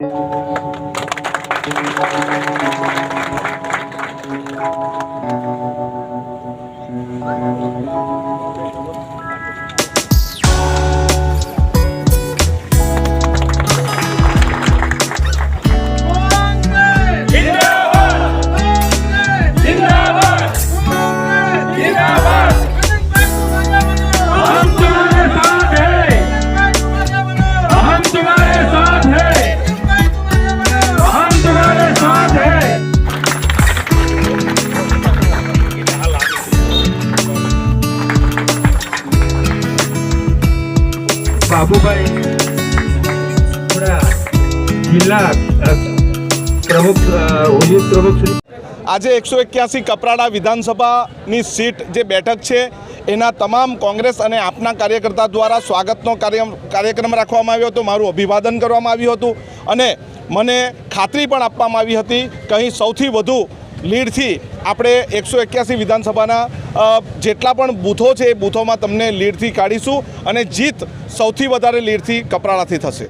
Thank you. Babubhai જિલ્લા પ્રમુખ ઉદ્યોગ પ્રમુખ આજે એકસો એક્યાસી કપરાડા વિધાનસભાની સીટ જે બેઠક છે, એના તમામ કોંગ્રેસ અને આપના કાર્યકર્તા દ્વારા સ્વાગતનો કાર્ય, કાર્યક્રમ રાખવામાં આવ્યો હતો, મારું અભિવાદન કરવામાં આવ્યું હતું અને મને ખાતરી પણ આપવામાં આવી હતી કે સૌથી વધુ લીડથી આપણે એકસો એક્યાસી વિધાનસભાના જેટલા પણ બૂથો છે એ બૂથોમાં તમને લીડથી કાઢીશું અને જીત સૌથી વધારે લીડથી કપરાડાથી થશે.